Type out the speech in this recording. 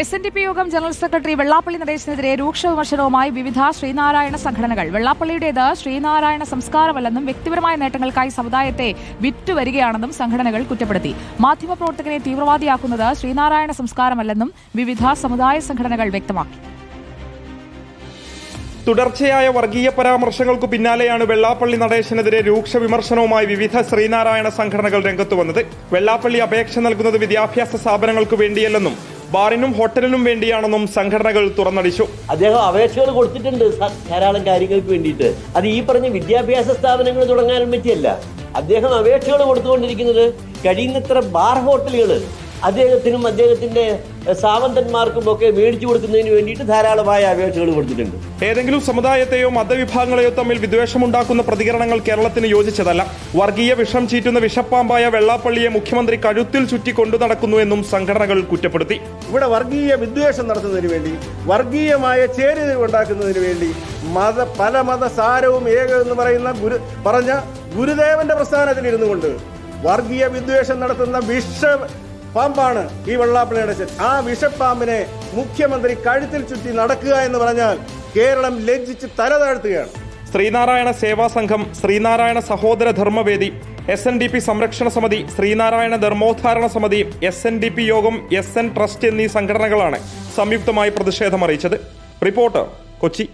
S N D P Yogam general secretary Vellappally നടേശനെതിരെ രൂക്ഷ വിമർശനവുമായി വിവിധ ശ്രീനാരായണ സംഘടനകൾ. വെള്ളാപ്പള്ളിയുടേത് ശ്രീനാരായണ സംസ്കാരമല്ലെന്നും വ്യക്തിപരമായ നേട്ടങ്ങൾക്കായി സമുദായത്തെ വിറ്റുവരികയാണെന്നും സംഘടനകൾ കുറ്റപ്പെടുത്തി. മാധ്യമപ്രവർത്തകനെ തീവ്രവാദിയാക്കുന്നത് ശ്രീനാരായണ സംസ്കാരമല്ലെന്നും വിവിധ സമുദായ സംഘടനകൾ വ്യക്തമാക്കി. തുടർച്ചയായ വർഗീയ പരാമർശങ്ങൾക്കു പിന്നാലെയാണ് വെള്ളാപ്പള്ളി നടേശനെതിരെ രൂക്ഷ വിമർശനവുമായി വിവിധ ശ്രീനാരായണ സംഘടനകൾ രംഗത്തു വന്നത്. വെള്ളാപ്പള്ളി അപേക്ഷ നൽകുന്നത് വിദ്യാഭ്യാസ സ്ഥാപനങ്ങൾക്ക് വേണ്ടിയല്ലെന്നും ബാറിനും ഹോട്ടലിനും വേണ്ടിയാണെന്നും സംഘടനകൾ തുറന്നടിച്ചു. അദ്ദേഹം അപേക്ഷകൾ കൊടുത്തിട്ടുണ്ട് ധാരാളം കാര്യങ്ങൾക്ക് വേണ്ടിയിട്ട്. അത് ഈ പറഞ്ഞ വിദ്യാഭ്യാസ സ്ഥാപനങ്ങൾ തുടങ്ങാനും പറ്റിയല്ല അദ്ദേഹം അപേക്ഷകൾ കൊടുത്തുകൊണ്ടിരിക്കുന്നത് കഴിയുന്നത്ര ബാർ ഹോട്ടലുകൾ അദ്ദേഹത്തിനും അദ്ദേഹത്തിന്റെ സാവന്തന്മാർക്കും ഒക്കെ മേടിച്ചു കൊടുക്കുന്നതിന് വേണ്ടിയിട്ട് ധാരാളമായ അപേക്ഷകൾ കൊടുത്തിട്ടുണ്ട്. ഏതെങ്കിലും സമുദായത്തെയോ മതവിഭാഗങ്ങളെയോ തമ്മിൽ വിദ്വേഷമുണ്ടാക്കുന്ന പ്രതികരണങ്ങൾ കേരളത്തിന് യോജിച്ചതല്ല. വർഗീയ വിഷം ചീറ്റുന്ന വിഷപ്പാമ്പായ വെള്ളാപ്പള്ളിയെ മുഖ്യമന്ത്രി കഴുത്തിൽ ചുറ്റി കൊണ്ടു നടക്കുന്നു എന്നും സംഘടനകൾ കുറ്റപ്പെടുത്തി. ഇവിടെ വർഗീയ വിദ്വേഷം നടത്തുന്നതിന് വേണ്ടി വർഗീയമായ ചേരുത ഉണ്ടാക്കുന്നതിന് വേണ്ടി മത പല മത സാരവും ഏക എന്ന് പറയുന്ന ഗുരു പറഞ്ഞ ഗുരുദേവന്റെ പ്രസ്ഥാനത്തിൽ ഇരുന്നു കൊണ്ട് വർഗീയ വിദ്വേഷം നടത്തുന്ന വിഷ പാമ്പാണ് ഈ വെള്ളാപ്പള്ളിയുടെ അച്ഛൻ ആ വിഷപ്പാമ്പിനെ മുഖ്യമന്ത്രി കഴുത്തിൽ ചുറ്റി നടക്കുക എന്ന് പറഞ്ഞാൽ കേരളം ലജ്ജിച്ച് തല താഴ്ത്തുകയാണ്. Sreenarayana Seva Sangham Sreenarayana Sahodara Dharmavedi S N D P Samrakshana Samithi Sreenarayana Dharmoddharana Samithi S N D P Yogam S N trust എന്നീ സംഘടനകളാണ് സംയുക്തമായി പ്രതിഷേധം അറിയിച്ചത്. റിപ്പോർട്ടർ കൊച്ചി.